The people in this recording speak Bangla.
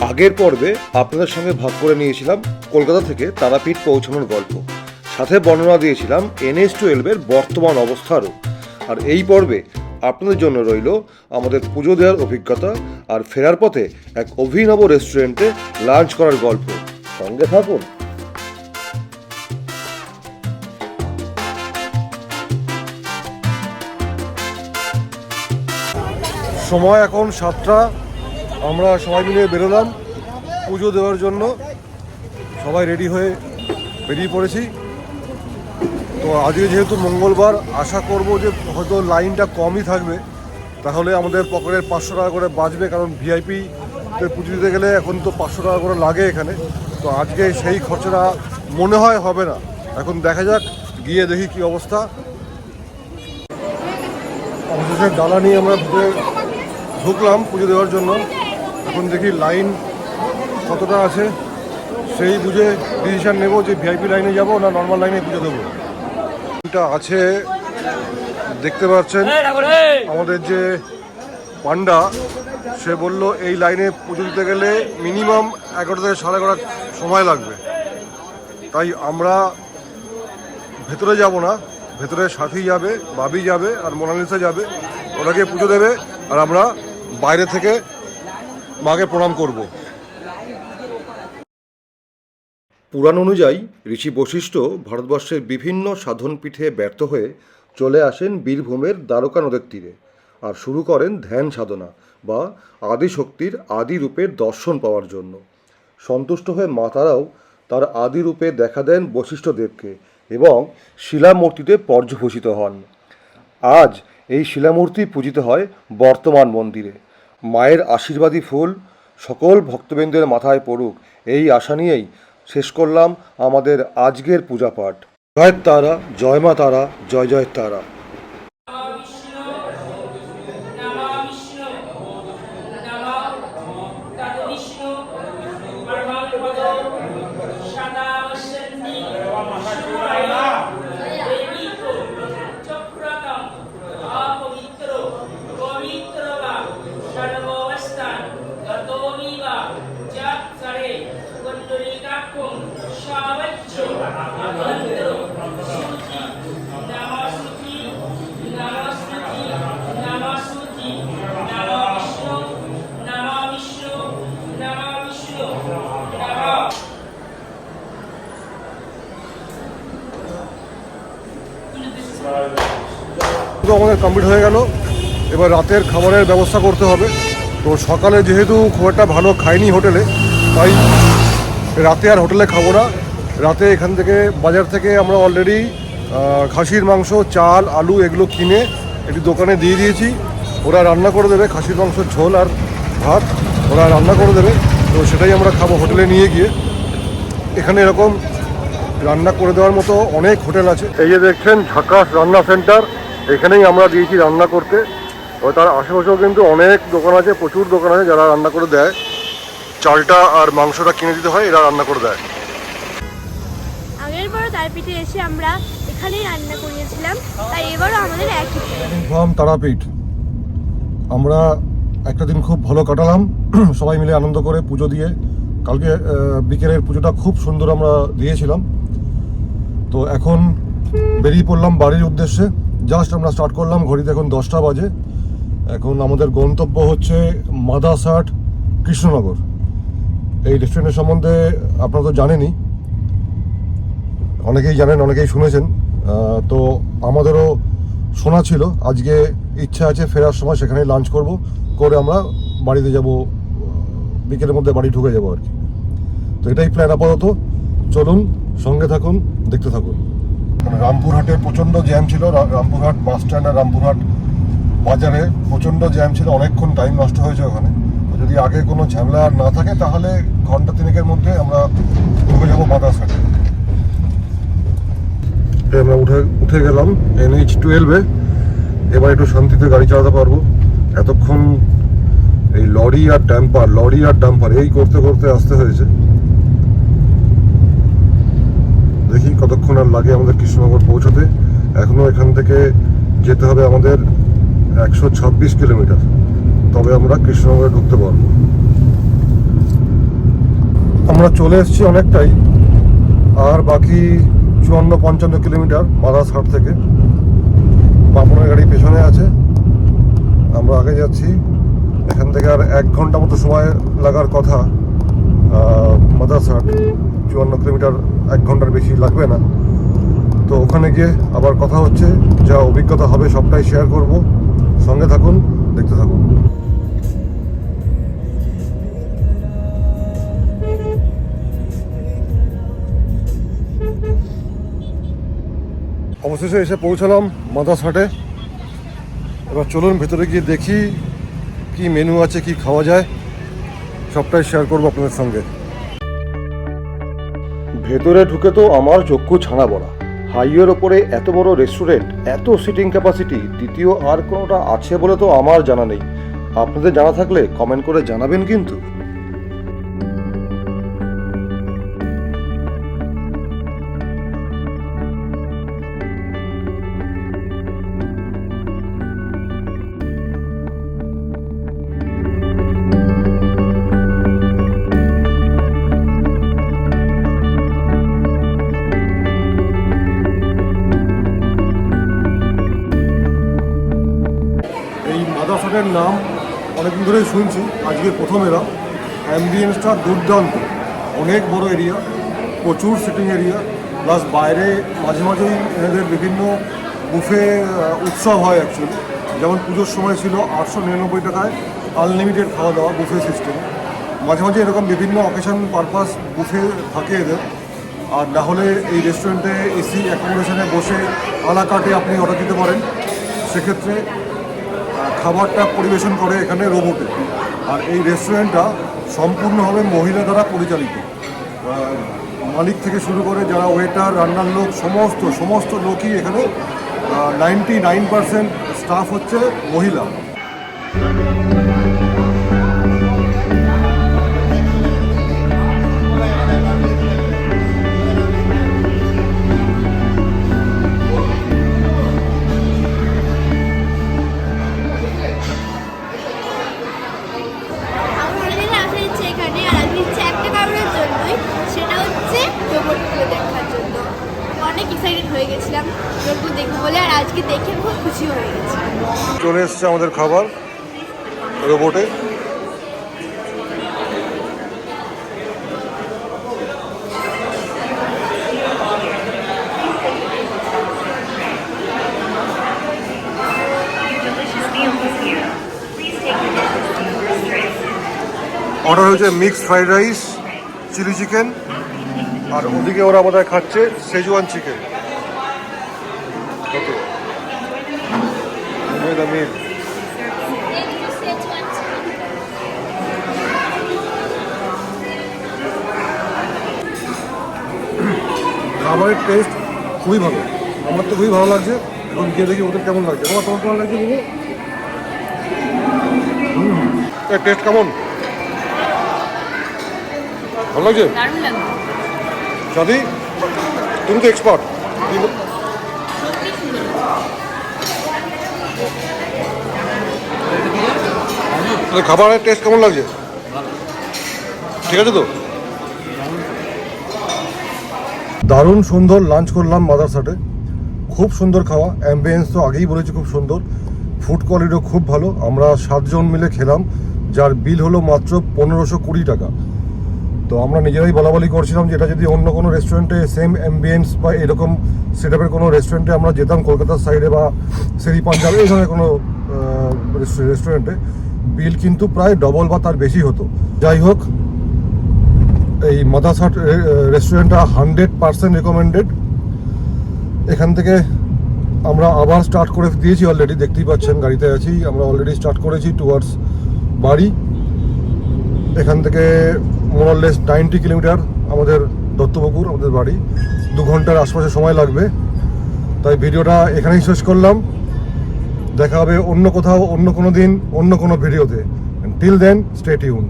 আগের পর্বে আপনাদের সঙ্গে ভাগ করে নিয়েছিলাম কলকাতা থেকে তারাপীঠ পৌঁছানোর গল্প। সাথে বর্ণনা দিয়েছিলাম এনএস টুয়েলভের বর্তমান অবস্থারও আর এই পর্বে আপনাদের জন্য রইল আমাদের পুজো দেওয়ার অভিজ্ঞতা আর ফেরার পথে এক অভিনব রেস্টুরেন্টে লাঞ্চ করার গল্প। সঙ্গে থাকুন। সময় এখন সাতটা। আমরা সবাই মিলে বেরোলাম পুজো দেওয়ার জন্য। সবাই রেডি হয়ে বেরিয়ে পড়েছি। তো আজকে যেহেতু মঙ্গলবার, আশা করব যে হয়তো লাইনটা কমই থাকবে। তাহলে আমাদের পকেটের পাঁচশো টাকা করে বাঁচবে, কারণ ভিআইপি পুজো দিতে গেলে এখন তো পাঁচশো টাকা করে লাগে এখানে। তো আজকে সেই খরচাটা মনে হয় হবে না। এখন দেখা যাক, গিয়ে দেখি কি অবস্থা। অবশেষে ডালা নিয়ে আমরা ঢুকলাম পুজো দেওয়ার জন্য। এখন দেখি লাইন কতটা আছে সেই বুঝে ডিসিশন নেব যে ভিআইপি লাইনে যাব না নর্মাল লাইনে পুজো দেবো। লাইনটা আছে দেখতে পাচ্ছেন আমাদের যে পান্ডা সে বলল এই লাইনে পুজো দিতে গেলে মিনিমাম এগারোটা থেকে সাড়ে এগারোটা সময় লাগবে। তাই আমরা ভেতরে যাব না ভেতরে সাথী যাবে বাবি যাবে আর মোনালিসা যাবে ওনাকে পুজো দেবে আর আমরা বাইরে থেকে মাকে প্রণাম করব। পুরাণ অনুযায়ী ঋষি বশিষ্ঠ ভারতবর্ষের বিভিন্ন সাধন পীঠে ব্যর্থ হয়ে চলে আসেন বীরভূমের দ্বারকা নদের তীরে আর শুরু করেন ধ্যান সাধনা বা আদিশক্তির আদি রূপের দর্শন পাওয়ার জন্য। সন্তুষ্ট হয়ে মাতারাও তার আদি রূপে দেখা দেন বশিষ্ঠদেবকে এবং শিলামূর্তিতে পর্যভূষিত হন। আজ এই শিলামূর্তি পূজিত হয় বর্তমান মন্দিরে। মায়ের আশীর্বাদী ফুল সকল ভক্তবৃন্দের মাথায় পড়ুক। এই আশা নিয়েই শেষ করলাম আমাদের আজকের পূজা পাঠ। জয় তারা, জয় মা তারা, জয় জয় তারা। আমাদের কমপ্লিট হয়ে গেল। এবার রাতের খাবারের ব্যবস্থা করতে হবে। তো সকালে যেহেতু খুব একটা ভালো খাইনি হোটেলে, তাই রাতে আর হোটেলে খাব না। রাতে এখান থেকে বাজার থেকে আমরা অলরেডি খাসির মাংস, চাল, আলু এগুলো কিনে একটি দোকানে দিয়ে দিয়েছি। ওরা রান্না করে দেবে, খাসির মাংস, ঝোল আর ভাত ওরা রান্না করে দেবে। তো সেটাই আমরা খাব হোটেলে নিয়ে গিয়ে। এখানে এরকম রান্না করে দেওয়ার মতো অনেক হোটেল আছে। এই যে দেখছেন ঝাকাস রান্না সেন্টার এখানেই আমরা দিয়েছি রান্না করতে। ও তার আশেপাশেও কিন্তু অনেক দোকান আছে প্রচুর দোকান আছে যারা রান্না করে দেয়। চালটা আর মাংসটা কিনে দিতে হয় এরা রান্না করে দেয়। আগের তারপিঠে এসে আমরা এখানেই রান্না করিয়েছিলাম তাই এবারও আমাদের একই। ফ্রম তারাপীঠ। আমরা একটা দিন খুব ভালো কাটালাম সবাই মিলে আনন্দ করে পুজো দিয়ে। কালকে বিকেলের পুজোটা খুব সুন্দর আমরা দিয়েছিলাম। তো এখন বেরিয়ে পড়লাম বাড়ির উদ্দেশ্যে। জাস্ট আমরা স্টার্ট করলাম, ঘড়িতে এখন দশটা বাজে। এখন আমাদের গন্তব্য হচ্ছে মাদাসাট কৃষ্ণনগর। এই রেস্টুরেন্টের সম্বন্ধে আপনারা তো জানেনই। অনেকেই জানেন, অনেকেই শুনেছেন। তো আমাদেরও শোনা ছিল, আজকে ইচ্ছা আছে ফেরার সময় সেখানে লাঞ্চ করব, করে আমরা বাড়িতে যাব, বিকেলের মধ্যে বাড়ি ঢুকে যাব আর কি। তো এটাই প্ল্যান আপাতত। চলুন, সঙ্গে থাকুন, দেখতে থাকুন। রামপুরহাটে প্রচণ্ড জ্যাম ছিল রামপুরহাট বাস স্ট্যান্ড আর রামপুরহাট বাজারে প্রচণ্ড জ্যাম ছিল, অনেকক্ষণ টাইম নষ্ট হয়েছে ওখানে। যদি আগে কোনো ঝামেলা আর না থাকে, তাহলে ঘণ্টা তিনেকের মধ্যে আমরা ঢুকে যাব বাতাসঘাটে আমরা উঠে উঠে গেলাম এনএইচ টুয়েলভে এবার একটু শান্তিতে গাড়ি চালাতে পারব। এতক্ষণ এই লরি আর ডাম্পার লরি আর ডাম্পার এই করতে করতে আসতে হয়েছে। দেখি কতক্ষণ আর লাগে আমাদের কৃষ্ণনগর পৌঁছাতে। এখনও এখান থেকে যেতে হবে আমাদের একশো ছাব্বিশ কিলোমিটার। তবে আমরা কৃষ্ণনগরে ঢুকতে পারব। আমরা চলে এসেছি অনেকটাই। আর বাকি চুয়ান্ন পঞ্চান্ন কিলোমিটার মাদাসহাট থেকে। বাপনের গাড়ি পেছনে আছে। আমরা আগে যাচ্ছি। এখান থেকে আর এক ঘণ্টা মতো সময় লাগার কথা মাদাসহাট চুয়ান্ন কিলোমিটার এক ঘণ্টার বেশি লাগবে না। তো ওখানে গিয়ে আবার কথা হচ্ছে, যা অভিজ্ঞতা হবে সবটাই শেয়ার করব। সঙ্গে থাকুন, দেখতে থাকুন। অবশেষে এসে পৌঁছালাম মাদাসহাটে এবার চলুন ভেতরে গিয়ে দেখি কি মেনু আছে, কি খাওয়া যায়। সবটাই শেয়ার করব আপনাদের সঙ্গে। ভেতরে ঢুকে তো আমার চক্ষু ছানা বলা হাইওয়ের ওপরে এত বড় রেস্টুরেন্ট এত সিটিং ক্যাপাসিটি দ্বিতীয় আর কোনোটা আছে বলে তো আমার জানা নেই। আপনাদের জানা থাকলে কমেন্ট করে জানাবেন কিন্তু। এই নাম অনেকদিন ধরেই শুনছি, আজকে প্রথম এরা অ্যাম্বিয়েন্সটা দুর্দান্ত। অনেক বড় এরিয়া, প্রচুর সিটিং এরিয়া প্লাস বাইরে মাঝে মাঝেই এদের বিভিন্ন বুফে উৎসব হয় অ্যাকচুয়ালি যেমন পুজোর সময় ছিল আটশো নিরানব্বই টাকায় আনলিমিটেড খাওয়া দাওয়া বুফে সিস্টেম মাঝে মাঝে এরকম বিভিন্ন অকেশন পারপাস বুফে থাকে এদের। আর না হলে এই রেস্টুরেন্টে এসি অ্যাকোমোডেশনে বসে আলা কাটে আপনি অর্ডার দিতে পারেন। সেক্ষেত্রে খাবারটা পরিবেশন করে এখানে রোবটে। আর এই রেস্টুরেন্টটা সম্পূর্ণভাবে মহিলা দ্বারা পরিচালিত। মালিক থেকে শুরু করে যারা ওয়েটার, রান্নার লোক, সমস্ত সমস্ত লোকই এখানে নাইনটি নাইন পার্সেন্ট স্টাফ হচ্ছে মহিলা। গেছিলাম দেখব বলে, আর আজকে দেখে খুব খুশি হয়ে গেছি চলে এসছে আমাদের খাবার, রোবটে. অর্ডার হয়েছে mixed fried rice chilli chicken আর ওদিকে ওরা বোধহয় খাচ্ছে সেজুয়ান চিকেন দ্য মিল খাবারের টেস্ট খুবই ভালো। আমার তো খুবই ভালো লাগছে। এখন গিয়ে দেখি ওদের কেমন লাগছে। তোমার তোমার কেমন লাগছে বলো? টেস্ট কেমন? ভালো লাগছে? সাদি তুমি তো এক্সপার্ট খাবারের টেস্ট কেমন লাগছে? ঠিক আছে তো? দারুণ সুন্দর লাঞ্চ করলাম মাদারসাটে খুব সুন্দর খাওয়া অ্যাম্বিয়েন্স তো আগেই বলেছি খুব সুন্দর। ফুড কোয়ালিটিও খুব ভালো। আমরা সাতজন মিলে খেলাম, যার বিল হলো মাত্র পনেরোশো কুড়ি টাকা। তো আমরা নিজেরাই বলাবলি করছিলাম যে এটা যদি অন্য কোনো রেস্টুরেন্টে সেম অ্যাম্বিয়েন্স বা এরকম সেটআপের কোনো রেস্টুরেন্টে আমরা যেতাম কলকাতার সাইডে বা সেরি পাঞ্জাবে, এই ধরনের কোনো রেস্টুরেন্টে বিল কিন্তু প্রায় ডবল বা তার বেশি হতো। যাই হোক, এই মাদাসাট রেস্টুরেন্টটা হান্ড্রেড পার্সেন্ট রেকমেন্ডেড এখান থেকে আমরা আবার স্টার্ট করে দিয়েছি অলরেডি দেখতেই পাচ্ছেন, গাড়িতে আছি। আমরা অলরেডি স্টার্ট করেছি টুয়ার্ডস বাড়ি। এখান থেকে মোরাললেস নাইনটি কিলোমিটার আমাদের দত্তপুকুর, আমাদের বাড়ি। দু ঘণ্টার আশপাশে সময় লাগবে। তাই ভিডিওটা এখানেই শেষ করলাম। দেখা হবে অন্য কোথাও, অন্য কোনো দিন, অন্য কোনো ভিডিওতে। Till then stay tuned